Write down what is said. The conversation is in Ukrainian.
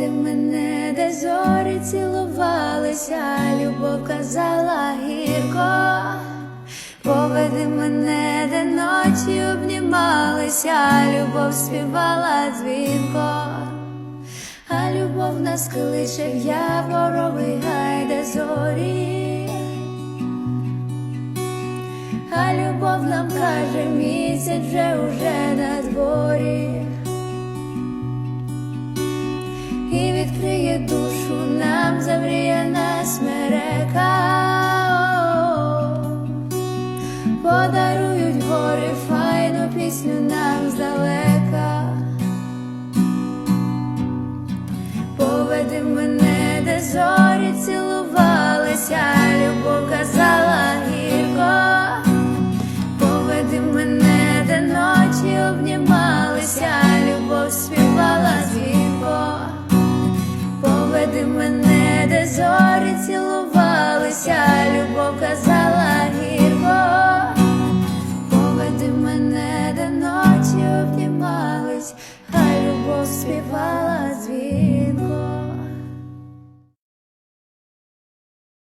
Поведи мене, де зорі цілувалися, любов казала гірко. Поведи мене, де ночі обнімалися, любов співала дзвінко, а любов нас кличе в яворовий гай, де зорі, а любов нам каже, місяць вже уже на дворі. Відкриє душу нам замріяна смерека. Подарують гори файну пісню А любовь співала звір.